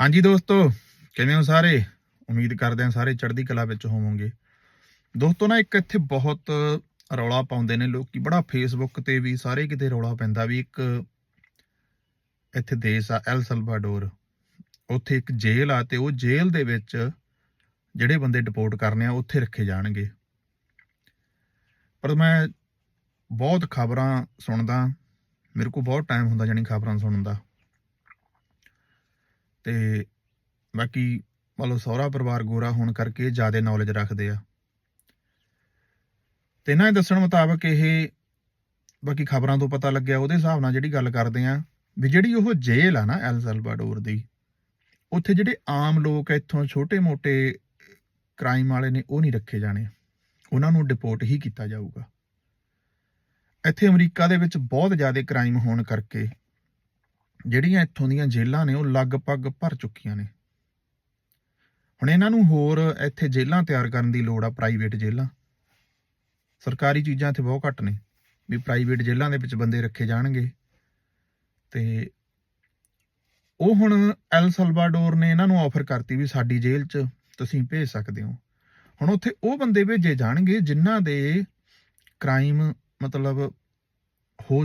ਹਾਂਜੀ ਦੋਸਤੋ, ਕਿਵੇਂ ਹੋ ਸਾਰੇ? ਉਮੀਦ ਕਰਦੇ ਹਾਂ ਸਾਰੇ ਚੜ੍ਹਦੀ ਕਲਾ ਵਿੱਚ ਹੋਵੋਗੇ। ਦੋਸਤੋ ਨਾ ਇੱਕ ਇੱਥੇ ਬਹੁਤ ਰੌਲਾ ਪਾਉਂਦੇ ਨੇ ਲੋਕੀ, ਬੜਾ ਫੇਸਬੁੱਕ ਤੇ ਵੀ ਸਾਰੇ ਕਿਤੇ ਰੌਲਾ ਪੈਂਦਾ ਵੀ ਇੱਕ ਇੱਥੇ ਦੇਸ਼ ਆ, ਐਲ ਸਲਵਾਡੋਰ। ਉੱਥੇ ਇੱਕ ਜੇਲ੍ਹ ਆ ਤੇ ਉਹ ਜੇਲ੍ਹ ਦੇ ਵਿੱਚ ਜਿਹੜੇ ਬੰਦੇ ਡਿਪੋਰਟ ਕਰਨੇ ਆ, ਉੱਥੇ ਰੱਖੇ ਜਾਣਗੇ। ਪਰ ਮੈਂ ਬਹੁਤ ਖਬਰਾਂ ਸੁਣਦਾ, ਮੇਰੇ ਕੋਲ ਬਹੁਤ ਟਾਈਮ ਹੁੰਦਾ ਜਾਨੀ ਖਬਰਾਂ ਸੁਣਨ ਦਾ। ਤੇ ਬਾਕੀ ਮੰਨ ਲਓ ਸਹੁਰਾ ਪਰਿਵਾਰ ਗੋਰਾ ਹੋਣ ਕਰਕੇ ਜ਼ਿਆਦਾ ਨੌਲੇਜ ਰੱਖਦੇ ਆ। ਤੇ ਇਹਨਾਂ ਦੇ ਦੱਸਣ ਮੁਤਾਬਕ ਇਹ ਬਾਕੀ ਖਬਰਾਂ ਤੋਂ ਪਤਾ ਲੱਗਿਆ, ਉਹਦੇ ਹਿਸਾਬ ਨਾਲ ਜਿਹੜੀ ਗੱਲ ਕਰਦੇ ਆ ਵੀ ਜਿਹੜੀ ਉਹ ਜੇਲ੍ਹ ਆ ਨਾ ਐਲ ਸਲਵਾਡੋਰ ਦੀ, ਉੱਥੇ ਜਿਹੜੇ ਆਮ ਲੋਕ ਇੱਥੋਂ ਛੋਟੇ-ਮੋਟੇ ਕ੍ਰਾਈਮ ਵਾਲੇ ਨੇ, ਉਹ ਨਹੀਂ ਰੱਖੇ ਜਾਣੇ। ਉਹਨਾਂ ਨੂੰ ਡਿਪੋਰਟ ਹੀ ਕੀਤਾ ਜਾਊਗਾ। ਇੱਥੇ ਅਮਰੀਕਾ ਦੇ ਵਿੱਚ ਬਹੁਤ ਜ਼ਿਆਦਾ ਕ੍ਰਾਈਮ ਹੋਣ ਕਰਕੇ ਜਿਹੜੀਆਂ ਇੱਥੋਂ ਦੀਆਂ ਜੇਲ੍ਹਾਂ ਨੇ, ਉਹ ਲਗਭਗ ਭਰ ਚੁੱਕੀਆਂ ਨੇ। ਹੁਣ ਇਹਨਾਂ ਨੂੰ ਹੋਰ ਇੱਥੇ ਜੇਲ੍ਹਾਂ ਤਿਆਰ ਕਰਨ ਦੀ ਲੋੜ ਆ, ਪ੍ਰਾਈਵੇਟ ਜੇਲ੍ਹਾਂ। ਸਰਕਾਰੀ ਚੀਜ਼ਾਂ ਇੱਥੇ ਬਹੁਤ ਘੱਟ ਨੇ, ਵੀ ਪ੍ਰਾਈਵੇਟ ਜੇਲ੍ਹਾਂ ਦੇ ਵਿੱਚ ਬੰਦੇ ਰੱਖੇ ਜਾਣਗੇ। ਤੇ ਉਹ ਹੁਣ ਐਲ ਸਲਵਾਡੋਰ ਨੇ ਇਹਨਾਂ ਨੂੰ ਆਫਰ ਕਰਤੀ ਵੀ ਸਾਡੀ ਜੇਲ੍ਹ 'ਚ ਤੁਸੀਂ ਭੇਜ ਸਕਦੇ ਹੋ। ਹੁਣ ਉੱਥੇ ਉਹ ਬੰਦੇ ਭੇਜੇ ਜਾਣਗੇ ਜਿਨ੍ਹਾਂ ਦੇ ਕ੍ਰਾਈਮ ਮਤਲਬ ਹੋ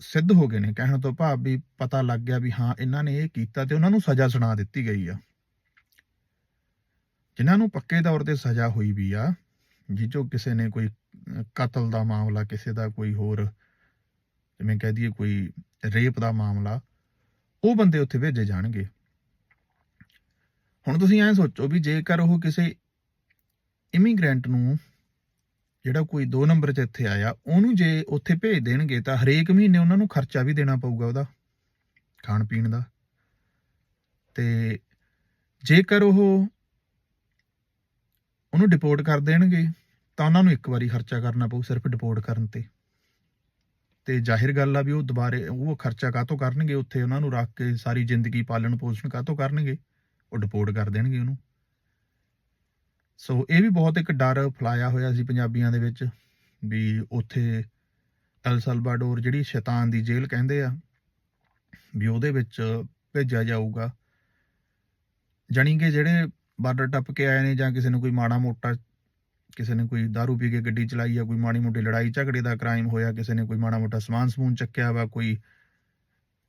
ਸਿੱਧ ਹੋ ਗਏ ਨੇ, ਕਹਿਣ ਤੋਂ ਭਾਵ ਵੀ ਪਤਾ ਲੱਗ ਗਿਆ ਵੀ ਹਾਂ, ਇਹਨਾਂ ਨੇ ਇਹ ਕੀਤਾ ਤੇ ਉਹਨਾਂ ਨੂੰ ਸਜ਼ਾ ਸੁਣਾ ਦਿੱਤੀ ਗਈ ਆ। ਜਿਨ੍ਹਾਂ ਨੂੰ ਪੱਕੇ ਤੌਰ ਤੇ ਸਜ਼ਾ ਹੋਈ ਵੀ ਆ ਜਿੱਚੋ ਕਿਸੇ ਨੇ ਕੋਈ ਕਤਲ ਦਾ ਮਾਮਲਾ, ਕਿਸੇ ਦਾ ਕੋਈ ਹੋਰ ਜਿਵੇਂ ਕਹਿ ਦਈਏ ਕੋਈ ਰੇਪ ਦਾ ਮਾਮਲਾ, ਉਹ ਬੰਦੇ ਉੱਥੇ ਭੇਜੇ ਜਾਣਗੇ। ਹੁਣ ਤੁਸੀਂ ਐਂ ਸੋਚੋ ਵੀ ਜੇਕਰ ਉਹ ਕਿਸੇ ਇਮੀਗ੍ਰੈਂਟ ਨੂੰ ਜਿਹੜਾ ਕੋਈ 2 ਨੰਬਰ 'ਚ ਇੱਥੇ ਆਇਆ, ਉਹਨੂੰ ਜੇ ਉੱਥੇ ਭੇਜ ਦੇਣਗੇ ਤਾਂ ਹਰੇਕ ਮਹੀਨੇ ਉਹਨਾਂ ਨੂੰ ਖਰਚਾ ਵੀ ਦੇਣਾ ਪਊਗਾ ਉਹਦਾ ਖਾਣ ਪੀਣ ਦਾ। ਤੇ ਜੇਕਰ ਉਹ ਉਹਨੂੰ ਡਿਪੋਰਟ ਕਰ ਦੇਣਗੇ, ਤਾਂ ਉਹਨਾਂ ਨੂੰ ਇੱਕ ਵਾਰੀ ਖਰਚਾ ਕਰਨਾ ਪਊ ਸਿਰਫ ਡਿਪੋਰਟ ਕਰਨ ਤੇ। ਤੇ ਜ਼ਾਹਿਰ ਗੱਲ ਆ ਵੀ ਉਹ ਦੁਬਾਰੇ, ਉਹ ਖਰਚਾ ਕਾਹਤੋਂ ਕਰਨਗੇ? ਉੱਥੇ ਉਹਨਾਂ ਨੂੰ ਰੱਖ ਕੇ ਸਾਰੀ ਜ਼ਿੰਦਗੀ ਪਾਲਣ ਪੋਸ਼ਣ ਕਾਹਤੋਂ ਕਰਨਗੇ? ਉਹ ਡਿਪੋਰਟ ਕਰ ਦੇਣਗੇ ਉਹਨੂੰ। ਸੋ ਇਹ ਵੀ ਬਹੁਤ ਇੱਕ ਡਰ ਫਲਾਇਆ ਹੋਇਆ ਸੀ ਪੰਜਾਬੀਆਂ ਦੇ ਵਿੱਚ ਵੀ ਉੱਥੇ ਐਲ ਸਲਵਾਡੋਰ ਜਿਹੜੀ ਸ਼ੈਤਾਨ ਦੀ ਜੇਲ੍ਹ ਕਹਿੰਦੇ ਆ, ਵੀ ਉਹਦੇ ਵਿੱਚ ਭੇਜਿਆ ਜਾਊਗਾ। ਜਾਣੀ ਕਿ ਜਿਹੜੇ ਬਾਰਡਰ ਟੱਪ ਕੇ ਆਏ ਨੇ ਜਾਂ ਕਿਸੇ ਨੂੰ ਕੋਈ ਮਾੜਾ ਮੋਟਾ, ਕਿਸੇ ਨੇ ਕੋਈ दारू ਪੀ ਕੇ ਗੱਡੀ ਚਲਾਈ ਆ, ਕੋਈ ਮਾੜੀ ਮੋਟੀ ਲੜਾਈ ਝਗੜੇ ਦਾ ਕ੍ਰਾਈਮ ਹੋਇਆ, ਕਿਸੇ ਨੇ ਕੋਈ ਮਾੜਾ ਮੋਟਾ ਸਮਾਨ ਸਮੂਨ ਚੱਕਿਆ ਵਾ, ਕੋਈ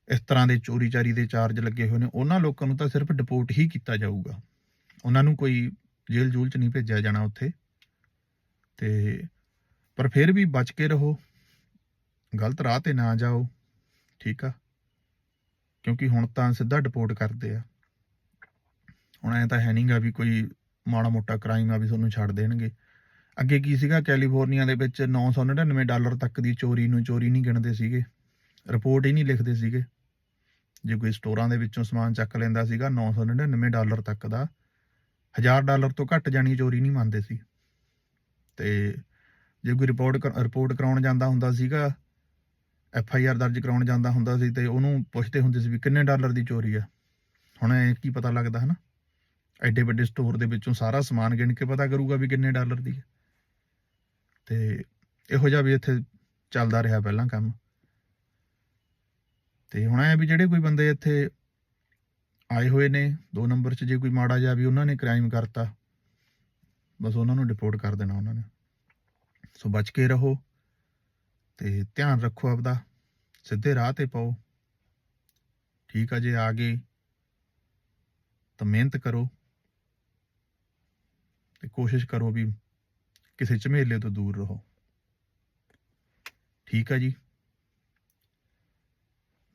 ਇਸ ਤਰ੍ਹਾਂ ਦੇ ਚੋਰੀ ਚਾਰੀ ਦੇ ਚਾਰਜ ਲੱਗੇ ਹੋਏ ਨੇ, ਉਹਨਾਂ ਲੋਕਾਂ ਨੂੰ ਤਾਂ ਸਿਰਫ ਡਿਪੋਰਟ ਹੀ ਕੀਤਾ ਜਾਊਗਾ। ਉਹਨਾਂ ਨੂੰ ਕੋਈ ਜੇਲ੍ਹ ਜੂਲ ਚ ਨਹੀਂ ਭੇਜਿਆ ਜਾਣਾ ਉੱਥੇ। ਤੇ ਪਰ ਫਿਰ ਵੀ ਬਚ ਕੇ ਰਹੋ। ਗਲਤ ਰਾਹ ਤੇ ਨਾ ਜਾਓ। ਠੀਕ ਆ? ਕਿਉਂਕਿ ਹੁਣ ਤਾਂ ਸਿੱਧਾ ਡਿਪੋਰਟ ਕਰਦੇ ਆ। ਹੁਣ ਐ ਤਾਂ ਹੈ ਨਹੀਂਗਾ ਵੀ ਕੋਈ ਮਾੜਾ ਮੋਟਾ ਕ੍ਰਾਈਮ ਆ ਵੀ ਤੁਹਾਨੂੰ ਛੱਡ ਦੇਣਗੇ। ਅੱਗੇ ਕੀ ਸੀਗਾ? ਕੈਲੀਫੋਰਨੀਆ ਦੇ ਵਿੱਚ 999 ਡਾਲਰ ਤੱਕ ਦੀ ਚੋਰੀ ਨੂੰ ਚੋਰੀ ਨਹੀਂ ਗਿਣਦੇ ਸੀਗੇ। ਰਿਪੋਰਟ ਹੀ ਨਹੀਂ ਲਿਖਦੇ ਸੀਗੇ। ਜੇ ਕੋਈ ਸਟੋਰਾਂ ਦੇ ਵਿੱਚੋਂ ਸਮਾਨ ਚੱਕ ਲੈਂਦਾ ਸੀਗਾ 999 ਡਾਲਰ ਤੱਕ ਦਾ 1000 ਡਾਲਰ ਤੋਂ ਘੱਟ ਜਾਣੀ ਚੋਰੀ ਨਹੀਂ ਮੰਨਦੇ ਸੀ। ਤੇ ਜੇ ਕੋਈ ਰਿਪੋਰਟ ਰਿਪੋਰਟ ਕਰਾਉਣ ਜਾਂਦਾ ਹੁੰਦਾ ਸੀਗਾ ਐਫ ਆਈ ਆਰ ਦਰਜ ਕਰਾਉਣ ਜਾਂਦਾ ਹੁੰਦਾ ਸੀ ਤੇ ਉਹਨੂੰ ਪੁੱਛਦੇ ਹੁੰਦੇ ਸੀ ਵੀ ਕਿੰਨੇ ਡਾਲਰ ਦੀ ਚੋਰੀ ਆ। ਹੁਣ ਇਹ ਕੀ ਪਤਾ ਲੱਗਦਾ ਹਨਾ? ਐਡੇ ਵੱਡੇ ਸਟੋਰ ਦੇ ਵਿੱਚੋਂ ਸਾਰਾ ਸਮਾਨ ਗਿਣ ਕੇ ਪਤਾ ਕਰੂਗਾ ਵੀ ਕਿੰਨੇ ਡਾਲਰ ਦੀ ਹੈ ਤੇ ਇਹੋ ਜਿਹਾ ਵੀ ਇੱਥੇ ਚੱਲਦਾ ਰਿਹਾ ਪਹਿਲਾਂ ਕੰਮ। ਤੇ ਹੁਣ ਐ ਵੀ ਜਿਹੜੇ ਕੋਈ ਬੰਦੇ ਇੱਥੇ ਆਏ ਹੋਏ ਨੇ, ਦੋ ਨੰਬਰ 'ਚ ਜੇ ਕੋਈ ਮਾੜਾ ਜਿਹਾ ਵੀ ਉਹਨਾਂ ਨੇ ਕ੍ਰਾਈਮ ਕਰਤਾ, ਬਸ ਉਹਨਾਂ ਨੂੰ ਡਿਪੋਰਟ ਕਰ ਦੇਣਾ ਉਹਨਾਂ ਨੇ। ਸੋ ਬਚ ਕੇ ਰਹੋ ਤੇ ਧਿਆਨ ਰੱਖੋ ਆਪਦਾ, ਸਿੱਧੇ ਰਾਹ ਤੇ ਪਾਓ। ਠੀਕ ਆ ਜੇ ਆ ਗਏ, ਤਾਂ ਮਿਹਨਤ ਕਰੋ ਤੇ ਕੋਸ਼ਿਸ਼ ਕਰੋ ਵੀ ਕਿਸੇ ਝਮੇਲੇ ਤੋਂ ਦੂਰ ਰਹੋ। ਠੀਕ ਆ ਜੀ।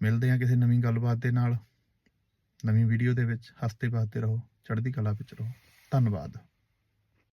ਮਿਲਦੇ ਆ ਕਿਸੇ ਨਵੀਂ ਗੱਲਬਾਤ ਦੇ ਨਾਲ। ਨਵੀਂ ਵੀਡੀਓ ਦੇ ਵਿੱਚ ਹੱਸਦੇ ਬਾਤੇ ਰਹੋ ਚੜ੍ਹਦੀ ਕਲਾ ਵਿੱਚ ਰਹੋ। ਧੰਨਵਾਦ।